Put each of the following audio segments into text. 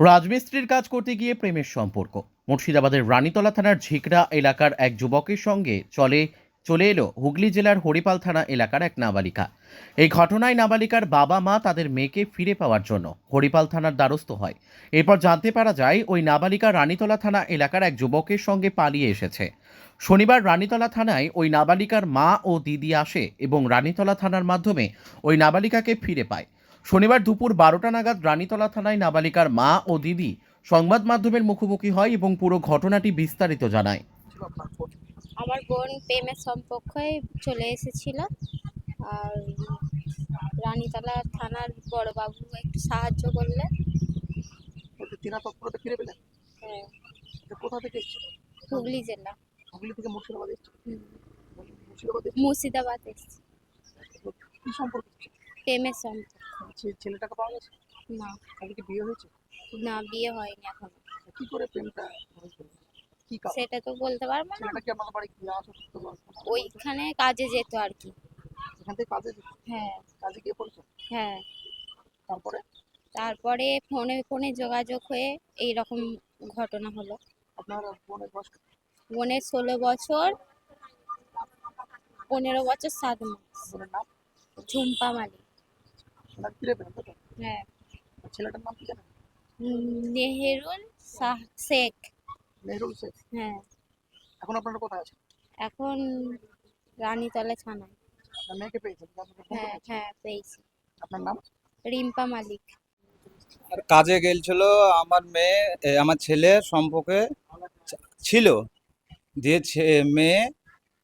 রাজমিস্ত্রির কাজ করতে গিয়ে প্রেমের সম্পর্ক। মুর্শিদাবাদের রানীতলা থানার ঝিকরা এলাকার এক যুবকের সঙ্গে চলে চলে এলো হুগলি জেলার হরিপাল থানা এলাকার এক নাবালিকা। এই ঘটনায় নাবালিকার বাবা মা তাদের মেয়েকে ফিরে পাওয়ার জন্য হরিপাল থানার দ্বারস্থ হয়। এরপর জানতে পারা যায়, ওই নাবালিকা রানীতলা থানা এলাকার এক যুবকের সঙ্গে পালিয়ে এসেছে। শনিবার রানীতলা থানায় ওই নাবালিকার মা ও দিদি আসে এবং রানীতলা থানার মাধ্যমে ওই নাবালিকাকে ফিরে পায়। শনিবার দুপুর বারোটা নাগাদ রানীতলা থানায় নাবালিকার মা ও দিদি সংবাদ মাধ্যমের মুখোমুখি হয় এবং পুরো ঘটনাটি বিস্তারিত জানায়। আমার বোন প্রেমের সম্পর্কে চলে এসেছিল। আর রানীতলা থানার বড়বাবু একটু সাহায্য করলে। তিনা তৎপরতা ফিরে পেলেন? হ্যাঁ, কোথা থেকে এসেছিল? হুগলি জেলা। হুগলি থেকে মুর্শিদাবাদ এসেছিল? মুর্শিদাবাদ মুর্শিদাবাদ এসেছে। কি সম্পর্ক প্রেমের সম্পর্ক। ছেলেটাকে পাওয়া গেছে? না। তাদেরকে বিয়ে হয়েছে? না বিয়ে হয়নি এখনও। কি করে প্রেমটা কি কাজ সেটা তো বলতে পারব না। ছেলেটা কি আপনাদের বাড়ি কি আসা করতে পারতো না? ওইখানে কাজে যেত আর কি। এখান থেকে কাজে যেত? হ্যাঁ। কাজে গিয়ে পড়েছে? হ্যাঁ। তারপরে? তারপরে ফোনে ফোনে যোগাযোগ হয়ে এই রকম ঘটনা হলো। আপনার বোনের বয়স বোনের ষোলো বছর পনেরো বছর সাত মাস। ঝুম্পা মালিক ওনার ফিরে পেলেন তো হ্যাঁ। ছেলেটার নাম কি জানেন উম, নেহেরুল শাহ শেখ। নেহরুল শেখ। হ্যাঁ। এখন আপনারা কোথায় আছেন এখন রানীতলা থানায়। আপনার মেয়েকে পেয়েছেন হ্যাঁ হ্যাঁ পেয়েছি। আপনার নাম? রিম্পা মালিক। আর কাজে গেছিল আমার মেয়ে আমার ছেলে সম্পর্কে ছিল। দিয়ে ছে- মেয়ে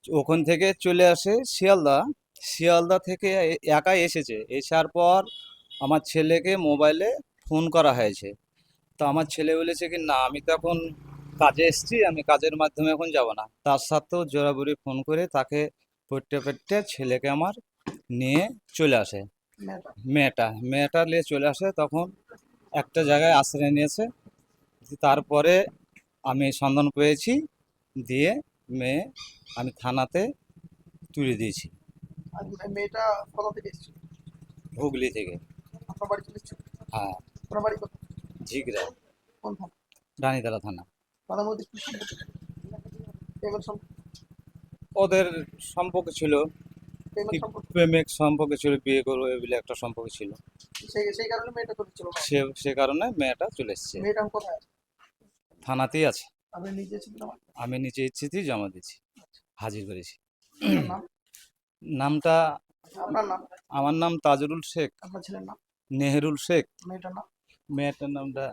ওখান থেকে চলে আসে শিয়ালদা। শিয়ালদা থেকে একাই এসেছে। এসার পর আমার ছেলেকে মোবাইলে ফোন করা হয়েছে। তো আমার ছেলে বলেছে কি, না, আমি তো এখন কাজে এসেছি, আমি কাজের মাধ্যমে এখন যাব না। তার সাথেও জোরাবুরি ফোন করে তাকে পড়তে পড়তে ছেলেকে আমার নিয়ে চলে আসে। মেয়েটা মেয়েটা নিয়ে চলে আসে, তখন একটা জায়গায় আশ্রয় নিয়েছে। তারপরে আমি সন্ধান পেয়েছি, দিয়ে মেয়ে আমি থানাতে তুলে দিয়েছি। মেয়েটা কোথা থেকে এসেছিল হুগলি থেকে। আপনার বাড়ি চলে এসেছিল হ্যাঁ। আপনার বাড়ি কোথায়? ঝিগড়া কোন থানা? রানীতলা থানা। তাদের মধ্যে কি প্রেমের সম্পর্ক? ওদের সম্পর্ক ছিল। প্রেমিক সম্পর্ক ছিল বিয়ে করব এই বলে একটা সম্পর্ক ছিল। সেই সেই কারণে মেয়েটা চলেছিল সে সে কারণে মেয়েটা চলে এসছে। মেয়েটা কোথায় আছে? থানাতেই আছে। আপনি নিজে আমি নিচে ইচ্ছেতেই জমা দিয়েছি। হাজির করেছি। নামটা আপনার নাম? আমার নাম তাজরুল শেখ। আপনার ছেলের নাম? নেহরুল শেখ। মেয়েটার নাম? মেয়েটার নামটা